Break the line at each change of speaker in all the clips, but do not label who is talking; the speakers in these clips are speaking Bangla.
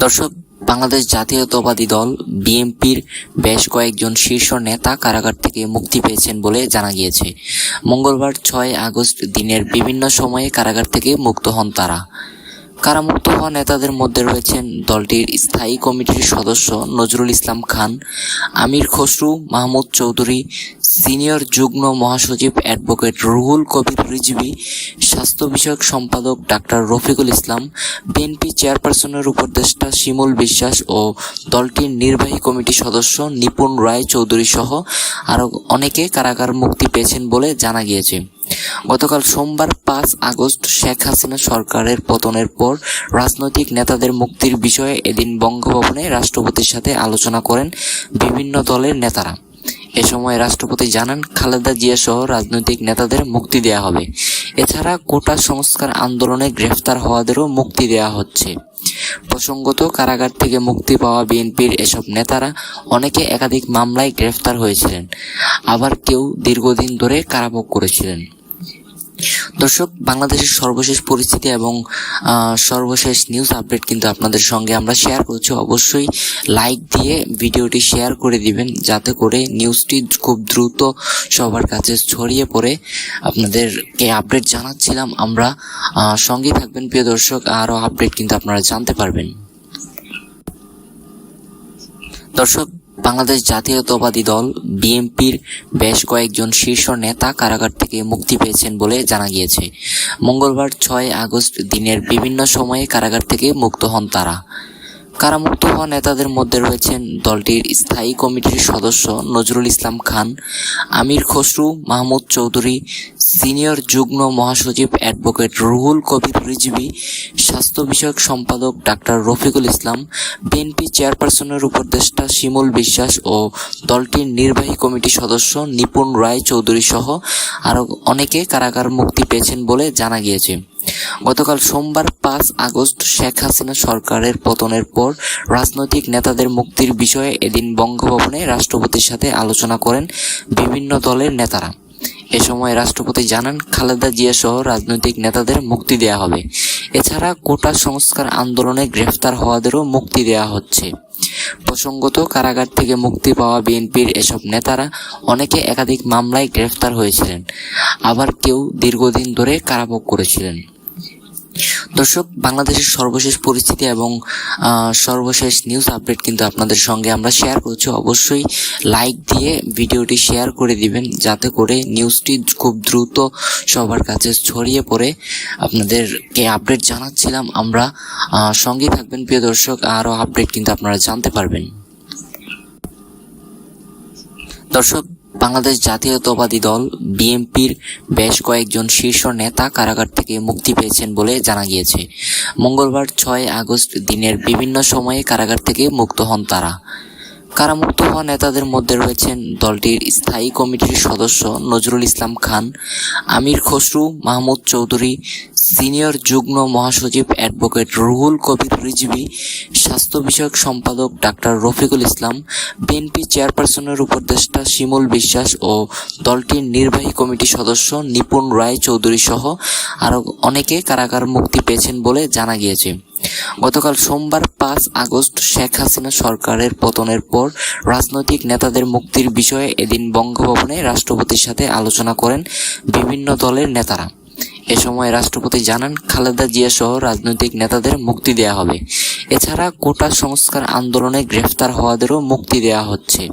দর্শক, বাংলাদেশ জাতীয়তাবাদী দল বিএনপির বেশ কয়েকজন শীর্ষ নেতা কারাগার থেকে মুক্তি পেয়েছেন বলে জানা গিয়েছে। মঙ্গলবার ছয় আগস্ট দিনের বিভিন্ন সময়ে কারাগার থেকে মুক্ত হন তারা। কারামুক্ত হওয়া নেতাদের মধ্যে রয়েছেন দলটির স্থায়ী কমিটির সদস্য নজরুল ইসলাম খান, আমির খসরু, মাহমুদ চৌধুরী, সিনিয়র যুগ্ম মহাসচিব অ্যাডভোকেট রুহুল কবির রিজভি, স্বাস্থ্য বিষয়ক সম্পাদক ডাক্তার রফিকুল ইসলাম, বিএনপি চেয়ারপারসনের উপদেষ্টা শিমুল বিশ্বাস ও দলটির নির্বাহী কমিটি সদস্য নিপুণ রায় চৌধুরী সহ আরও অনেকে কারাগার মুক্তি পেয়েছেন বলে জানা গিয়েছে। গতকাল সোমবার পাঁচ আগস্ট শেখ হাসিনা সরকারের পতনের পর রাজনৈতিক নেতাদের মুক্তির বিষয়ে এদিন বঙ্গভবনে রাষ্ট্রপতির সাথে আলোচনা করেন বিভিন্ন দলের নেতারা। এ সময় রাষ্ট্রপতি জানান, খালেদা জিয়া সহ রাজনৈতিক নেতাদের মুক্তি দেয়া হবে। এছাড়া কোটা সংস্কার আন্দোলনে গ্রেফতার হওয়াদেরও মুক্তি দেয়া হচ্ছে। প্রসঙ্গত, কারাগার থেকে মুক্তি পাওয়া বিএনপির এসব নেতারা অনেকে একাধিক মামলায় গ্রেফতার হয়েছিলেন। আবার কেউ দীর্ঘদিন ধরে কারাভোগ করেছিলেন। দর্শক, বাংলাদেশের সর্বশেষ পরিস্থিতি এবং সর্বশেষ নিউজ আপডেট কিন্তু আপনাদের সঙ্গে আমরা শেয়ার করছি। অবশ্যই লাইক দিয়ে ভিডিওটি শেয়ার করে দিবেন, যাতে করে নিউজটি খুব দ্রুত সবার কাছে ছড়িয়ে পড়ে। আপনাদেরকে আপডেট জানাচ্ছিলাম, আমরা সঙ্গেই থাকবেন প্রিয় দর্শক, আরও আপডেট কিন্তু আপনারা জানতে পারবেন। দর্শক বাংলাদেশ জাতীয়তাবাদী দল বিএনপির বেশ কয়েকজন শীর্ষ নেতা কারাগার থেকে মুক্তি পেয়েছেন বলে জানা গিয়েছে। মঙ্গলবার ছয় আগস্ট দিনের বিভিন্ন সময়ে কারাগার থেকে মুক্ত হন তারা। কারামুক্ত হওয়া নেতাদের মধ্যে রয়েছেন দলটির স্থায়ী কমিটির সদস্য নজরুল ইসলাম খান, আমির খসরু, মাহমুদ চৌধুরী, সিনিয়র যুগ্ম মহাসচিব অ্যাডভোকেট রুহুল কবির রিজভি, স্বাস্থ্য বিষয়ক সম্পাদক ডাক্তার রফিকুল ইসলাম, বিএনপি চেয়ারপারসনের উপদেষ্টা শিমুল বিশ্বাস ও দলটির নির্বাহী কমিটি সদস্য নিপুণ রায় চৌধুরী সহ আরও অনেকে কারাগার মুক্তি পেয়েছেন বলে জানা গিয়েছে। গতকাল সোমবার পাঁচ আগস্ট শেখ হাসিনা সরকারের পতনের পর রাজনৈতিক নেতাদের মুক্তির বিষয়ে এদিন বঙ্গভবনে রাষ্ট্রপতির সাথে আলোচনা করেন বিভিন্ন দলের নেতারা। এ সময় রাষ্ট্রপতি জানান, খালেদা জিয়া সহ রাজনৈতিক নেতাদের মুক্তি দেয়া হবে। এছাড়া কোটা সংস্কার আন্দোলনে গ্রেফতার হওয়াদেরও মুক্তি দেয়া হচ্ছে। প্রসঙ্গত, কারাগার থেকে মুক্তি পাওয়া বিএনপির এসব নেতারা অনেকে একাধিক মামলায় গ্রেফতার হয়েছিলেন। আবার কেউ দীর্ঘদিন ধরে কারাভোগ করেছিলেন। দর্শক বাংলাদেশের সর্বশেষ পরিস্থিতি এবং সর্বশেষ নিউজ আপডেট কিন্তু আপনাদের সঙ্গে আমরা শেয়ার করছি। অবশ্যই লাইক দিয়ে ভিডিওটি শেয়ার করে দিবেন যাতে করে নিউজটি খুব দ্রুত সবার কাছে ছড়িয়ে পড়ে। আপনাদেরকে আপডেট জানাচ্ছিলাম আমরা আহ, সঙ্গেই থাকবেন প্রিয় দর্শক আরও আপডেট কিন্তু আপনারা জানতে পারবেন। দর্শক বাংলাদেশ জাতীয়তাবাদী দল বিএনপির বেশ কয়েকজন শীর্ষ নেতা কারাগার থেকে মুক্তি পেয়েছেন বলে জানা গিয়েছে। মঙ্গলবার ছয় আগস্ট দিনের বিভিন্ন সময়ে কারাগার থেকে মুক্ত হন তারা। কারামুক্ত হওয়া নেতাদের মধ্যে রয়েছেন দলটির স্থায়ী কমিটির সদস্য নজরুল ইসলাম খান, আমির খসরু, মাহমুদ চৌধুরী সিনিয়র যুগ্ম মহাসচিব অ্যাডভোকেট রুহুল কবির রিজভি, স্বাস্থ্য বিষয়ক সম্পাদক ডাক্তার রফিকুল ইসলাম, বিএনপি চেয়ারপারসনের উপদেষ্টা শিমুল বিশ্বাস ও দলটির নির্বাহী কমিটি সদস্য নিপুণ রায় চৌধুরী সহ আরও অনেকে কারাগার মুক্তি পেয়েছেন বলে জানা গিয়েছে। গতকাল সোমবার পাঁচ আগস্ট শেখ হাসিনা সরকারের পতনের পর রাজনৈতিক নেতাদের মুক্তির বিষয়ে এদিন বঙ্গভবনে রাষ্ট্রপতির সাথে আলোচনা করেন বিভিন্ন দলের নেতারা। এ সময় রাষ্ট্রপতি জানান, খালেদা জিয়া সহ রাজনৈতিক নেতাদের মুক্তি দেয়া হবে। এছাড়া কোটা সংস্কার আন্দোলনে গ্রেফতার হওয়াদেরও মুক্তি দেয়া হচ্ছে।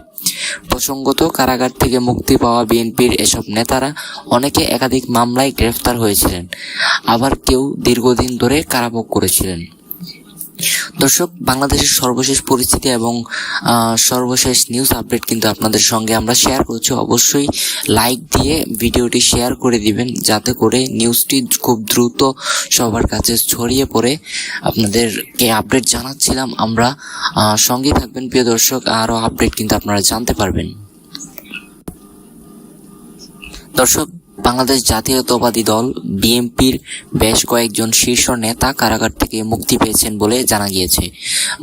প্রসঙ্গত, কারাগার থেকে মুক্তি পাওয়া বিএনপির এসব নেতারা অনেকে একাধিক মামলায় গ্রেফতার হয়েছিলেন। আবার কেউ দীর্ঘদিন ধরে কারাভোগ করেছিলেন। দর্শক বাংলাদেশের সর্বশেষ পরিস্থিতি এবং সর্বশেষ নিউজ আপডেট কিন্তু আপনাদের সঙ্গে আমরা শেয়ার করছি। অবশ্যই লাইক দিয়ে ভিডিওটি শেয়ার করে দিবেন যাতে করে নিউজটি খুব দ্রুত সবার কাছে ছড়িয়ে পড়ে। আপনাদেরকে আপডেট জানাচ্ছিলাম আমরা আহ, সঙ্গেই থাকবেন প্রিয় দর্শক আরও আপডেট কিন্তু আপনারা জানতে পারবেন। দর্শক বাংলাদেশ জাতীয়তাবাদী দল বিএনপির বেশ কয়েকজন শীর্ষ নেতা কারাগার থেকে মুক্তি পেয়েছেন বলে জানা গিয়েছে।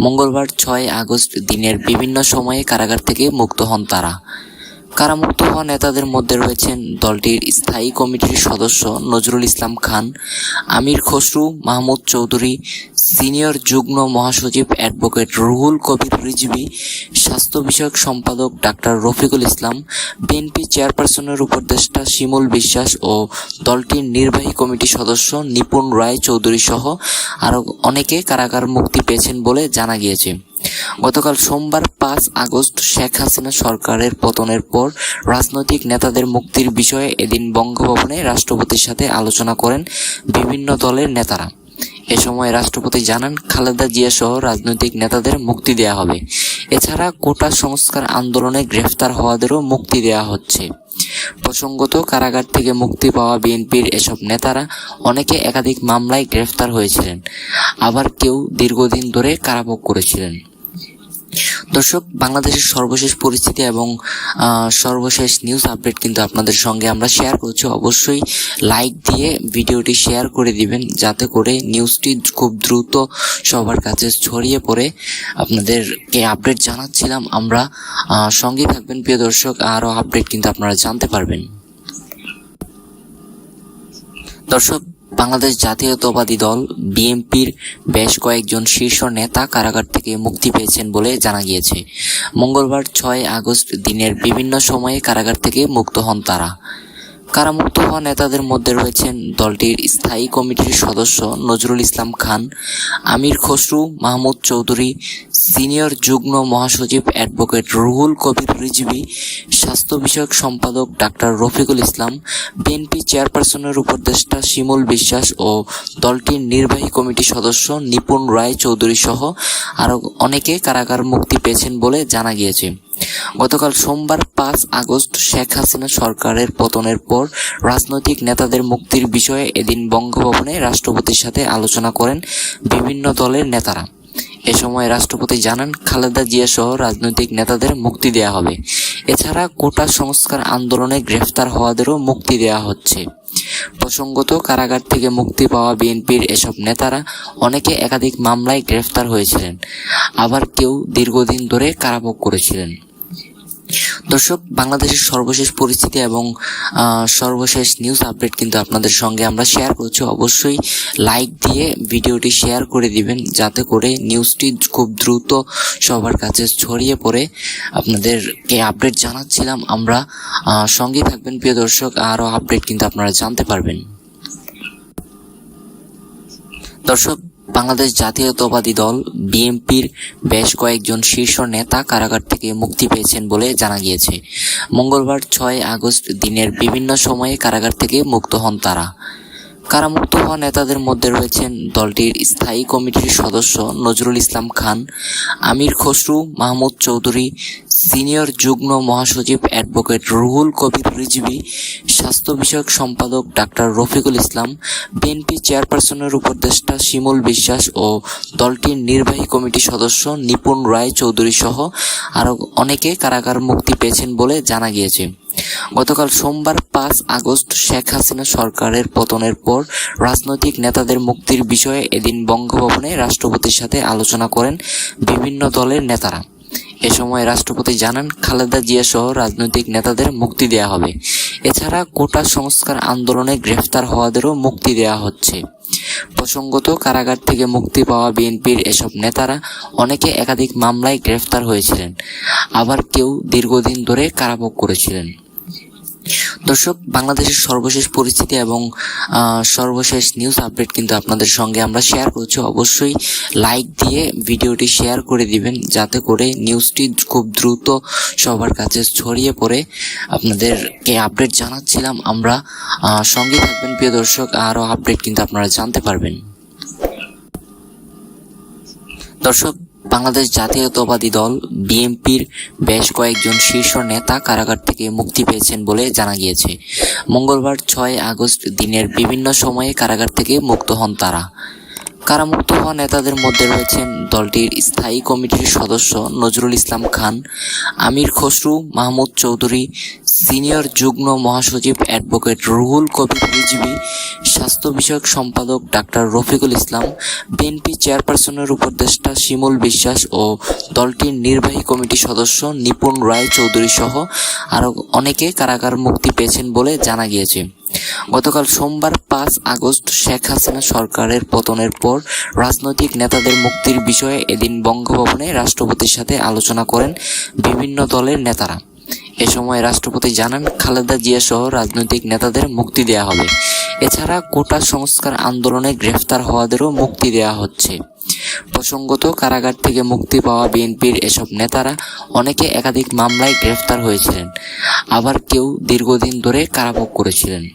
মঙ্গলবার ছয় আগস্ট দিনের বিভিন্ন সময়ে কারাগার থেকে মুক্ত হন তারা। কারামুক্ত হওয়া নেতাদের মধ্যে রয়েছেন দলটির স্থায়ী কমিটির সদস্য নজরুল ইসলাম খান, আমির খসরু, মাহমুদ চৌধুরী সিনিয়র যুগ্ম মহাসচিব অ্যাডভোকেট রুহুল কবির রিজভী, স্বাস্থ্য বিষয়ক সম্পাদক ডাক্তার রফিকুল ইসলাম, বিএনপি চেয়ারপারসনের উপদেষ্টা শিমুল বিশ্বাস ও দলটির নির্বাহী কমিটি সদস্য নিপুণ রায় চৌধুরী সহ আরও অনেকে কারাগার মুক্তি পেয়েছেন বলে জানা গিয়েছে। গতকাল সোমবার পাঁচ আগস্ট শেখ হাসিনা সরকারের পতনের পর রাজনৈতিক নেতাদের মুক্তির বিষয়ে এদিন বঙ্গভবনে রাষ্ট্রপতির সাথে আলোচনা করেন বিভিন্ন দলের নেতারা। এ সময় রাষ্ট্রপতি জানান, খালেদা জিয়া সহ রাজনৈতিক নেতাদের মুক্তি দেয়া হবে। এছাড়া কোটা সংস্কার আন্দোলনে গ্রেফতার হওয়াদেরও মুক্তি দেয়া হচ্ছে। প্রসঙ্গত, কারাগার থেকে মুক্তি পাওয়া বিএনপির এসব নেতারা অনেকে একাধিক মামলায় গ্রেফতার হয়েছিলেন। আবার কেউ দীর্ঘদিন ধরে কারাভোগ করেছিলেন। দর্শক, বাংলাদেশের সর্বশেষ পরিস্থিতি এবং সর্বশেষ নিউজ আপডেট কিন্তু আপনাদের সঙ্গে আমরা শেয়ার করছি। অবশ্যই লাইক দিয়ে ভিডিওটি শেয়ার করে দিবেন, যাতে করে নিউজটি খুব দ্রুত সবার কাছে ছড়িয়ে পড়ে। আপনাদেরকে আপডেট জানাচ্ছিলাম আমরা। সঙ্গে থাকবেন প্রিয় দর্শক, আরও আপডেট কিন্তু আপনারা জানতে পারবেন। দর্শক বাংলাদেশ জাতীয়তাবাদী দল বিএনপির বেশ কয়েকজন শীর্ষ নেতা কারাগার থেকে মুক্তি পেয়েছেন বলে জানা গিয়েছে। মঙ্গলবার ছয় আগস্ট দিনের বিভিন্ন সময়ে কারাগার থেকে মুক্ত হন তারা। কারামুক্ত হওয়া নেতাদের মধ্যে রয়েছেন দলটির স্থায়ী কমিটির সদস্য নজরুল ইসলাম খান, আমির খসরু, মাহমুদ চৌধুরী, সিনিয়র যুগ্ম মহাসচিব অ্যাডভোকেট রুহুল কবির রিজভী, স্বাস্থ্য বিষয়ক সম্পাদক ডাক্তার রফিকুল ইসলাম, বিএনপি চেয়ারপারসনের উপদেষ্টা শিমুল বিশ্বাস ও দলটির নির্বাহী কমিটি সদস্য নিপুণ রায় চৌধুরী সহ আরও অনেকে কারাগার মুক্তি পেয়েছেন বলে জানা গিয়েছে। গতকাল সোমবার পাঁচ আগস্ট শেখ হাসিনা সরকারের পতনের পর রাজনৈতিক নেতাদের মুক্তির বিষয়ে এদিন বঙ্গভবনে রাষ্ট্রপতির সাথে আলোচনা করেন বিভিন্ন দলের নেতারা। এ সময় রাষ্ট্রপতি জানান, খালেদা জিয়া সহ রাজনৈতিক নেতাদের মুক্তি দেওয়া হবে। এছাড়া কোটা সংস্কার আন্দোলনে গ্রেফতার হওয়াদেরও মুক্তি দেওয়া হচ্ছে। প্রসঙ্গত, কারাগার থেকে মুক্তি পাওয়া বিএনপির এসব নেতারা অনেকে একাধিক মামলায় গ্রেফতার হয়েছিলেন। আবার কেউ দীর্ঘদিন ধরে কারাভোগ করেছিলেন। দর্শক, বাংলাদেশের সর্বশেষ পরিস্থিতি এবং সর্বশেষ নিউজ আপডেট কিন্তু আপনাদের সঙ্গে আমরা শেয়ার করছি। অবশ্যই লাইক দিয়ে ভিডিওটি শেয়ার করে দিবেন, যাতে করে নিউজটি খুব দ্রুত সবার কাছে ছড়িয়ে পড়ে। আপনাদেরকে আপডেট জানাচ্ছিলাম আমরা। সঙ্গে থাকবেন প্রিয় দর্শক, আরও আপডেট কিন্তু আপনারা জানতে পারবেন। দর্শক বাংলাদেশ জাতীয়তাবাদী দল বিএনপির বেশ কয়েকজন শীর্ষ নেতা কারাগার থেকে মুক্তি পেয়েছেন বলে জানা গিয়েছে। মঙ্গলবার ছয় আগস্ট দিনের বিভিন্ন সময়ে কারাগার থেকে মুক্ত হন তারা। কারামুক্ত হওয়া নেতাদের মধ্যে রয়েছেন দলটির স্থায়ী কমিটির সদস্য নজরুল ইসলাম খান, আমির খসরু, মাহমুদ চৌধুরী, সিনিয়র যুগ্ম মহাসচিব অ্যাডভোকেট রুহুল কবির রিজভী, স্বাস্থ্য বিষয়ক সম্পাদক ডাক্তার রফিকুল ইসলাম, বিএনপি চেয়ারপারসনের উপদেষ্টা শিমুল বিশ্বাস ও দলটির নির্বাহী কমিটি সদস্য নিপুণ রায় চৌধুরী সহ আরও অনেকে কারাগার মুক্তি পেয়েছেন বলে জানা গিয়েছে। গতকাল সোমবার পাঁচ আগস্ট শেখ হাসিনা সরকারের পতনের পর রাজনৈতিক নেতাদের মুক্তির বিষয়ে এদিন বঙ্গভবনে রাষ্ট্রপতির সাথে আলোচনা করেন বিভিন্ন দলের নেতারা। এ সময় রাষ্ট্রপতি জানান, খালেদা জিয়া সহ রাজনৈতিক নেতাদের মুক্তি দেওয়া হবে। এছাড়া কোটা সংস্কার আন্দোলনে গ্রেফতার হওয়াদেরও মুক্তি দেওয়া হচ্ছে। প্রসঙ্গত, কারাগার থেকে মুক্তি পাওয়া বিএনপির এসব নেতারা অনেকে একাধিক মামলায় গ্রেফতার হয়েছিলেন। আবার কেউ দীর্ঘদিন ধরে কারাভোগ করেছিলেন। দর্শক, বাংলাদেশের সর্বশেষ পরিস্থিতি এবং সর্বশেষ নিউজ আপডেট কিন্তু আপনাদের সঙ্গে আমরা শেয়ার করছি। অবশ্যই লাইক দিয়ে ভিডিওটি শেয়ার করে দিবেন, যাতে করে নিউজটি খুব দ্রুত সবার কাছে ছড়িয়ে পড়ে। আপনাদেরকে আপডেট জানাচ্ছিলাম, আমরা সঙ্গে থাকবেন প্রিয় দর্শক, আরও আপডেট কিন্তু আপনারা জানতে পারবেন। দর্শক বাংলাদেশ জাতীয়তাবাদী দল বিএনপির বেশ কয়েকজন শীর্ষ নেতা কারাগার থেকে মুক্তি পেয়েছেন বলে জানা গিয়েছে। মঙ্গলবার ছয় আগস্ট দিনের বিভিন্ন সময়ে কারাগার থেকে মুক্ত হন তারা। কারামুক্ত হওয়া নেতাদের মধ্যে রয়েছেন দলটির স্থায়ী কমিটির সদস্য নজরুল ইসলাম খান, আমির খসরু, মাহমুদ চৌধুরী, সিনিয়র যুগ্ম মহাসচিব অ্যাডভোকেট রুহুল কবির রিজভি, স্বাস্থ্য বিষয়ক সম্পাদক ডাক্তার রফিকুল ইসলাম, বিএনপি চেয়ারপারসনের উপদেষ্টা শিমুল বিশ্বাস ও দলটির নির্বাহী কমিটি সদস্য নিপুণ রায় চৌধুরী সহ আরও অনেকে কারাগার মুক্তি পেয়েছেন বলে জানা গিয়েছে। গতকাল সোমবার পাঁচ আগস্ট শেখ হাসিনা সরকারের পতনের পর রাজনৈতিক নেতাদের মুক্তির বিষয়ে এদিন বঙ্গভবনে রাষ্ট্রপতির সাথে আলোচনা করেন বিভিন্ন দলের নেতারা। এ সময় রাষ্ট্রপতি জানান, খালেদা জিয়া সহ রাজনৈতিক নেতাদের মুক্তি দেওয়া হবে। এছাড়া কোটা সংস্কার আন্দোলনে গ্রেফতার হওয়াদেরও মুক্তি দেওয়া হচ্ছে। প্রসঙ্গত, কারাগার থেকে মুক্তি পাওয়া বিএনপির এসব নেতারা অনেকে একাধিক মামলায় গ্রেফতার হয়েছিলেন। আবার কেউ দীর্ঘদিন ধরে কারাভোগ করেছিলেন।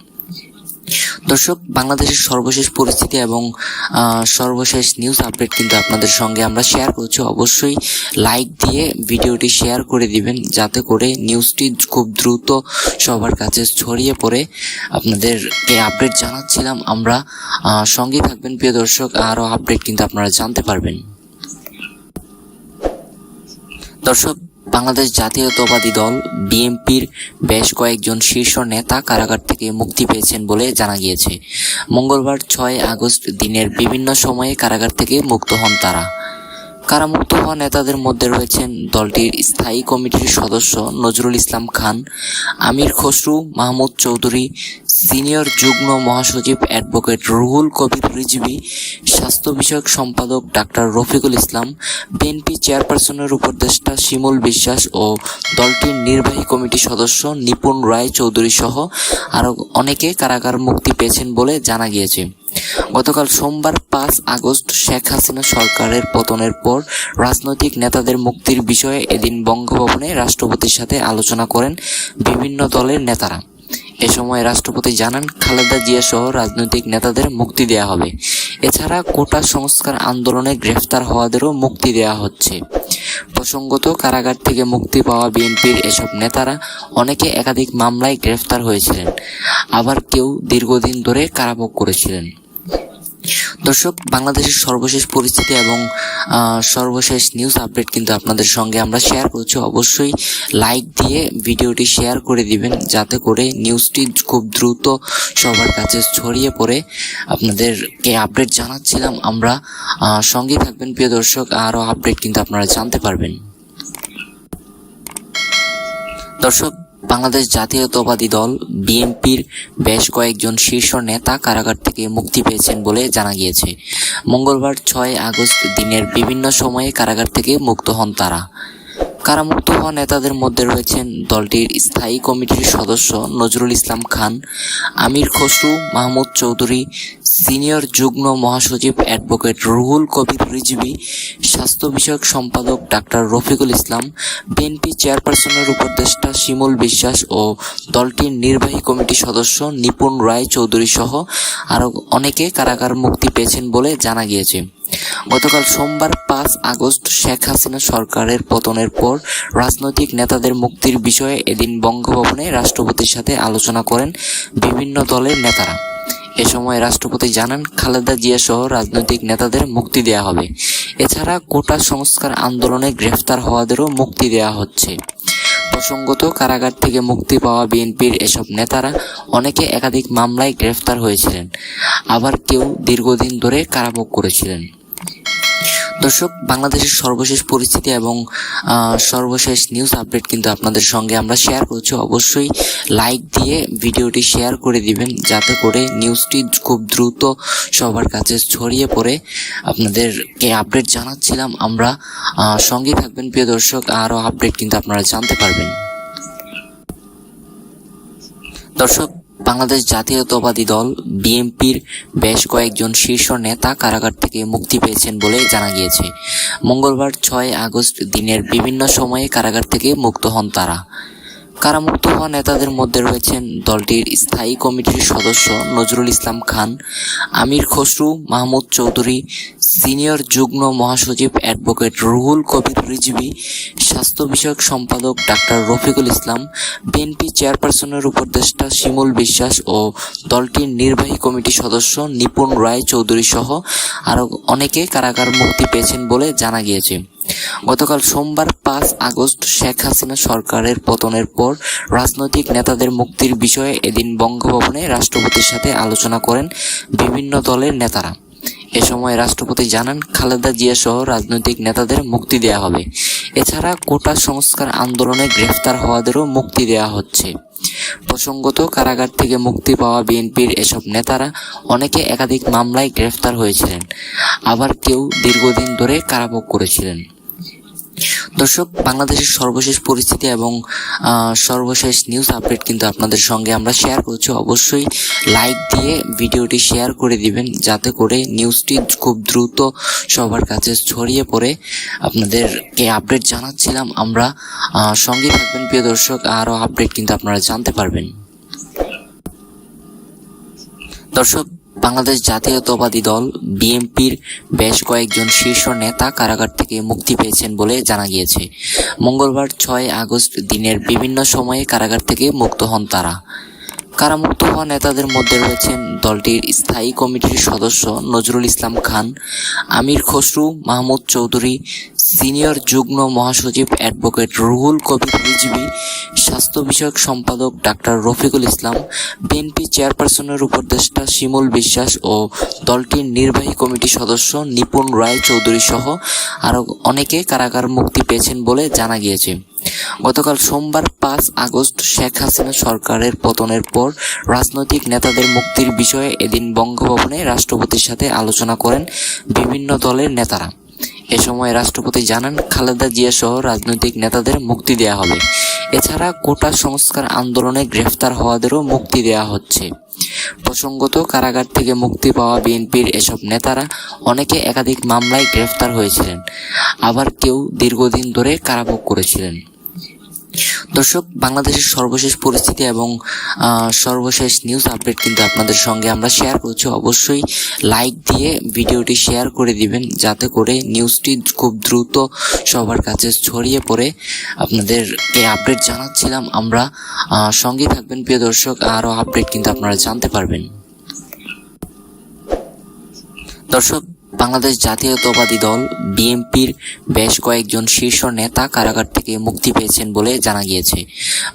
দর্শক, বাংলাদেশের সর্বশেষ পরিস্থিতি এবং সর্বশেষ নিউজ আপডেট কিন্তু আপনাদের সঙ্গে আমরা শেয়ার করছি। অবশ্যই লাইক দিয়ে ভিডিওটি শেয়ার করে দিবেন, যাতে করে নিউজটি খুব দ্রুত সবার কাছে ছড়িয়ে পড়ে। আপনাদেরকে আপডেট জানাচ্ছিলাম আমরা। সঙ্গেই থাকবেন প্রিয় দর্শক, আরও আপডেট কিন্তু আপনারা জানতে পারবেন। দর্শক বাংলাদেশ জাতীয়তাবাদী দল বিএনপির বেশ কয়েকজন শীর্ষ নেতা কারাগার থেকে মুক্তি পেয়েছেন বলে জানা গিয়েছে। মঙ্গলবার ছয় আগস্ট দিনের বিভিন্ন সময়ে কারাগার থেকে মুক্ত হন তারা। কারামুক্ত হওয়া নেতাদের মধ্যে রয়েছেন দলটির স্থায়ী কমিটির সদস্য নজরুল ইসলাম খান, আমির খসরু, মাহমুদ চৌধুরী সিনিয়র যুগ্ম মহাসচিব অ্যাডভোকেট রুহুল কবির রিজভি স্বাস্থ্য বিষয়ক সম্পাদক ডাক্তার রফিকুল ইসলাম, বিএনপি চেয়ারপারসনের উপদেষ্টা শিমুল বিশ্বাস ও দলটির নির্বাহী কমিটি সদস্য নিপুণ রায় চৌধুরী সহ আরও অনেকে কারাগার মুক্তি পেয়েছেন বলে জানা গিয়েছে। গতকাল সোমবার পাঁচ আগস্ট শেখ হাসিনা সরকারের পতনের পর রাজনৈতিক নেতাদের মুক্তির বিষয়ে এদিন বঙ্গভবনে রাষ্ট্রপতির সাথে আলোচনা করেন বিভিন্ন দলের নেতারা। এ সময় রাষ্ট্রপতি জানান, খালেদা জিয়া সহ রাজনৈতিক নেতাদের মুক্তি দেয়া হবে। এছাড়া কোটা সংস্কার আন্দোলনে গ্রেফতার হওয়াদেরও মুক্তি দেয়া হচ্ছে। প্রসঙ্গত, কারাগার থেকে মুক্তি পাওয়া বিএনপির এসব নেতারা অনেকে একাধিক মামলায় গ্রেফতার হয়েছিলেন। আবার কেউ দীর্ঘদিন ধরে কারাভোগ করেছিলেন। দর্শক, বাংলাদেশের সর্বশেষ পরিস্থিতি এবং সর্বশেষ নিউজ আপডেট কিন্তু আপনাদের সঙ্গে আমরা শেয়ার করছি। অবশ্যই লাইক দিয়ে ভিডিওটি শেয়ার করে দিবেন, যাতে করে নিউজটি খুব দ্রুত সবার কাছে ছড়িয়ে পড়ে। আপনাদেরকে আপডেট জানাচ্ছিলাম, আমরা সঙ্গে থাকবেন প্রিয় দর্শক, আরও আপডেট কিন্তু আপনারা জানতে পারবেন। দর্শক বাংলাদেশ জাতীয়তাবাদী দল বিএনপির বেশ কয়েকজন শীর্ষ নেতা কারাগার থেকে মুক্তি পেয়েছেন বলে জানা গিয়েছে। মঙ্গলবার ছয় আগস্ট দিনের বিভিন্ন সময়ে কারাগার থেকে মুক্ত হন তারা। কারামুক্ত হওয়া নেতাদের মধ্যে রয়েছেন দলটির স্থায়ী কমিটির সদস্য নজরুল ইসলাম খান, আমির খসরু, মাহমুদ চৌধুরী সিনিয়র যুগ্ম মহাসচিব অ্যাডভোকেট রুহুল কবির রিজভি, স্বাস্থ্য বিষয়ক সম্পাদক ডাক্তার রফিকুল ইসলাম, বিএনপি চেয়ারপারসনের উপদেষ্টা শিমুল বিশ্বাস ও দলটির নির্বাহী কমিটি সদস্য নিপুণ রায় চৌধুরী সহ আরও অনেকে কারাগার মুক্তি পেয়েছেন বলে জানা গিয়েছে। গতকাল সোমবার পাঁচ আগস্ট শেখ হাসিনা সরকারের পতনের পর রাজনৈতিক নেতাদের মুক্তির বিষয়ে এদিন বঙ্গভবনে রাষ্ট্রপতির সাথে আলোচনা করেন বিভিন্ন দলের নেতারা। এ সময় রাষ্ট্রপতি জানান, খালেদা জিয়া সহ রাজনৈতিক নেতাদের মুক্তি দেয়া হবে। এছাড়া কোটা সংস্কার আন্দোলনে গ্রেফতার হওয়াদেরও মুক্তি দেয়া হচ্ছে। প্রসঙ্গত, কারাগার থেকে মুক্তি পাওয়া বিএনপির এসব নেতারা অনেকে একাধিক মামলায় গ্রেফতার হয়েছিলেন। আবার কেউ দীর্ঘদিন ধরে কারাভোগ করেছিলেন। দর্শক বাংলাদেশের সর্বশেষ পরিস্থিতি এবং সর্বশেষ নিউজ আপডেট কিন্তু আপনাদের সঙ্গে আমরা শেয়ার করছি। অবশ্যই লাইক দিয়ে ভিডিওটি শেয়ার করে দিবেন যাতে করে নিউজটি খুব দ্রুত সবার কাছে ছড়িয়ে পড়ে। আপনাদেরকে আপডেট জানাচ্ছিলাম আমরা আহ, সঙ্গেই থাকবেন প্রিয় দর্শক আরও আপডেট কিন্তু আপনারা জানতে পারবেন। দর্শক বাংলাদেশ জাতীয়তাবাদী দল বিএনপির বেশ কয়েকজন শীর্ষ নেতা কারাগার থেকে মুক্তি পেয়েছেন বলে জানা গিয়েছে। মঙ্গলবার ছয় আগস্ট দিনের বিভিন্ন সময়ে কারাগার থেকে মুক্ত হন তারা। কারামুক্ত হওয়া নেতাদের মধ্যে রয়েছেন দলটির স্থায়ী কমিটির সদস্য নজরুল ইসলাম খান, আমির খসরু, মাহমুদ চৌধুরী, সিনিয়র যুগ্ম মহাসচিব অ্যাডভোকেট রুহুল কবির রিজভী, স্বাস্থ্য বিষয়ক সম্পাদক ডাক্তার রফিকুল ইসলাম, বিএনপি চেয়ারপারসনের উপদেষ্টা শিমুল বিশ্বাস ও দলটির নির্বাহী কমিটি সদস্য নিপুণ রায় চৌধুরী সহ আরও অনেকে কারাগার মুক্তি পেয়েছেন বলে জানা গিয়েছে। গতকাল সোমবার পাঁচ আগস্ট শেখ হাসিনা সরকারের পতনের পর রাজনৈতিক নেতাদের মুক্তির বিষয়ে এদিন বঙ্গভবনে রাষ্ট্রপতির সাথে আলোচনা করেন বিভিন্ন দলের নেতারা। এ সময় রাষ্ট্রপতি জানান, খালেদা জিয়া সহ রাজনৈতিক নেতাদের মুক্তি দেওয়া হবে। এছাড়া কোটা সংস্কার আন্দোলনে গ্রেফতার হওয়াদেরও মুক্তি দেওয়া হচ্ছে। প্রসঙ্গত, কারাগার থেকে মুক্তি পাওয়া বিএনপির এসব নেতারা অনেকে একাধিক মামলায় গ্রেফতার হয়েছিলেন। আবার কেউ দীর্ঘদিন ধরে কারাভোগ করেছিলেন। দর্শক, বাংলাদেশের সর্বশেষ পরিস্থিতি এবং সর্বশেষ নিউজ আপডেট কিন্তু আপনাদের সঙ্গে আমরা শেয়ার করছি। অবশ্যই লাইক দিয়ে ভিডিওটি শেয়ার করে দিবেন, যাতে করে নিউজটি খুব দ্রুত সবার কাছে ছড়িয়ে পড়ে। আপনাদেরকে আপডেট জানাচ্ছিলাম আমরা। সঙ্গে থাকবেন প্রিয় দর্শক, আরও আপডেট কিন্তু আপনারা জানতে পারবেন। দর্শক বাংলাদেশ জাতীয়তাবাদী দল বিএনপির বেশ কয়েকজন শীর্ষ নেতা কারাগার থেকে মুক্তি পেয়েছেন বলে জানা গিয়েছে। মঙ্গলবার ছয় আগস্ট দিনের বিভিন্ন সময়ে কারাগার থেকে মুক্ত হন তারা। কারামুক্ত হওয়া নেতাদের মধ্যে রয়েছেন দলটির স্থায়ী কমিটির সদস্য নজরুল ইসলাম খান, আমির খসরু, মাহমুদ চৌধুরী সিনিয়র যুগ্ম মহাসচিব অ্যাডভোকেট রুহুল কবির রিজভী স্বাস্থ্য বিষয়ক সম্পাদক ডাক্তার রফিকুল ইসলাম, বিএনপি চেয়ারপারসনের উপদেষ্টা শিমুল বিশ্বাস ও দলটির নির্বাহী কমিটি সদস্য নিপুণ রায় চৌধুরী সহ আরও অনেকে কারাগার মুক্তি পেয়েছেন বলে জানা গিয়েছে। গতকাল সোমবার পাঁচ আগস্ট শেখ হাসিনা সরকারের পতনের পর রাজনৈতিক নেতাদের মুক্তির বিষয়ে এদিন বঙ্গভবনে রাষ্ট্রপতির সাথে আলোচনা করেন বিভিন্ন দলের নেতারা। এ সময় রাষ্ট্রপতি জানান, খালেদা জিয়া সহ রাজনৈতিক নেতাদের মুক্তি দেয়া হবে। এছাড়া কোটা সংস্কার আন্দোলনে গ্রেফতার হওয়াদেরও মুক্তি দেয়া হচ্ছে। প্রসঙ্গত, কারাগার থেকে মুক্তি পাওয়া বিএনপির এসব নেতারা অনেকে একাধিক মামলায় গ্রেফতার হয়েছিলেন। আবার কেউ দীর্ঘদিন ধরে কারাভোগ করেছিলেন। দর্শক, বাংলাদেশের সর্বশেষ পরিস্থিতি এবং সর্বশেষ নিউজ আপডেট কিন্তু আপনাদের সঙ্গে আমরা শেয়ার করছি। অবশ্যই লাইক দিয়ে ভিডিওটি শেয়ার করে দিবেন, যাতে করে নিউজটি খুব দ্রুত সবার কাছে ছড়িয়ে পড়ে। আপনাদেরকে আপডেট জানাচ্ছিলাম, আমরা সঙ্গে থাকবেন প্রিয় দর্শক, আরও আপডেট কিন্তু আপনারা জানতে পারবেন। দর্শক বাংলাদেশ জাতীয়তাবাদী দল বিএনপির বেশ কয়েকজন শীর্ষ নেতা কারাগার থেকে মুক্তি পেয়েছেন বলে জানা গিয়েছে।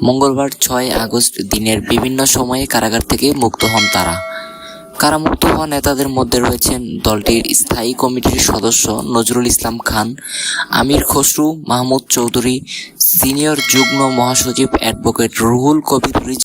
মঙ্গলবার ছয় আগস্ট দিনের বিভিন্ন সময়ে কারাগার থেকে মুক্ত হন তারা। কারামুক্ত হওয়া নেতাদের মধ্যে রয়েছেন দলটির স্থায়ী কমিটির সদস্য নজরুল ইসলাম খান, আমির খসরু, মাহমুদ চৌধুরী, সিনিয়র যুগ্ম মহাসচিব অ্যাডভোকেট রুহুল কবির